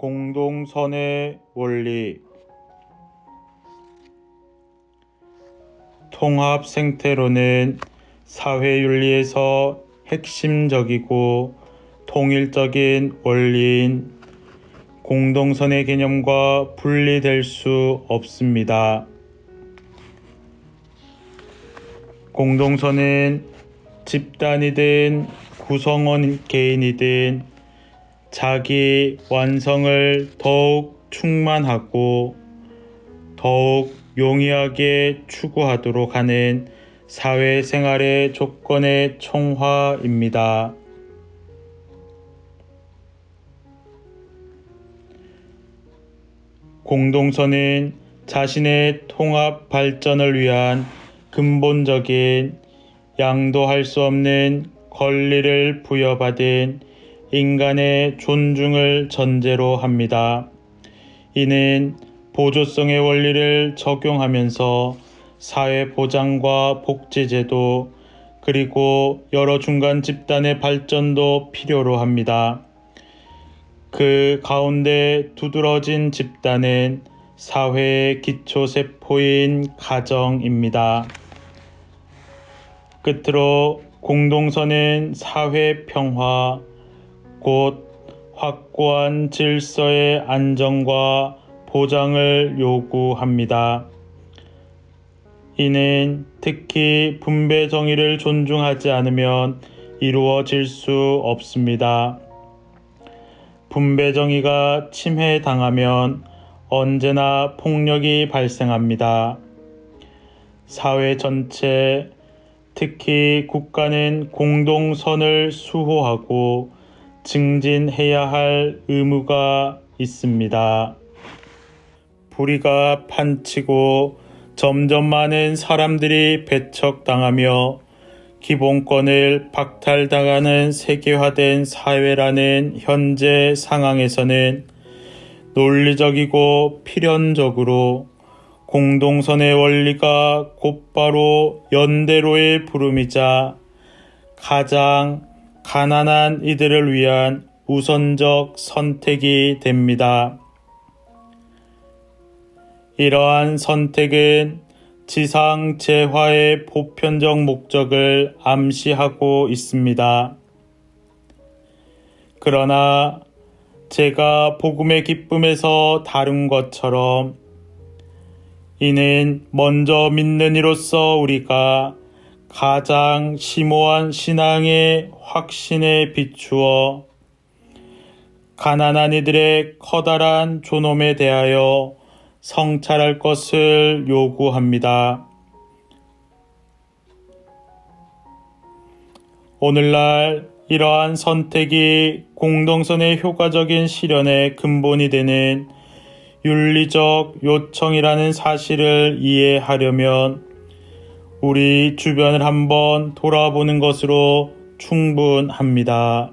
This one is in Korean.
공동선의 원리 통합 생태론은 사회윤리에서 핵심적이고 통일적인 원리인 공동선의 개념과 분리될 수 없습니다. 공동선은 집단이든 구성원 개인이든 자기 완성을 더욱 충만하고 더욱 용이하게 추구하도록 하는 사회생활의 조건의 총화입니다. 공동선은 자신의 통합 발전을 위한 근본적인 양도할 수 없는 권리를 부여받은 인간의 존중을 전제로 합니다. 이는 보조성의 원리를 적용하면서 사회 보장과 복지제도 그리고 여러 중간 집단의 발전도 필요로 합니다. 그 가운데 두드러진 집단은 사회의 기초세포인 가정입니다. 끝으로 공동선은 사회 평화, 곧 확고한 질서의 안정과 보장을 요구합니다. 이는 특히 분배 정의를 존중하지 않으면 이루어질 수 없습니다. 분배 정의가 침해당하면 언제나 폭력이 발생합니다. 사회 전체, 특히 국가는 공동선을 수호하고 증진해야 할 의무가 있습니다. 불의가 판치고 점점 많은 사람들이 배척당하며 기본권을 박탈당하는 세계화된 사회라는 현재 상황에서는 논리적이고 필연적으로 공동선의 원리가 곧바로 연대로의 부름이자 가장 가난한 이들을 위한 우선적 선택이 됩니다. 이러한 선택은 지상 재화의 보편적 목적을 암시하고 있습니다. 그러나 제가 복음의 기쁨에서 다룬 것처럼 이는 먼저 믿는 이로서 우리가 가장 심오한 신앙의 확신에 비추어 가난한 이들의 커다란 존엄에 대하여 성찰할 것을 요구합니다. 오늘날 이러한 선택이 공동선의 효과적인 실현의 근본이 되는 윤리적 요청이라는 사실을 이해하려면 우리 주변을 한번 돌아보는 것으로 충분합니다.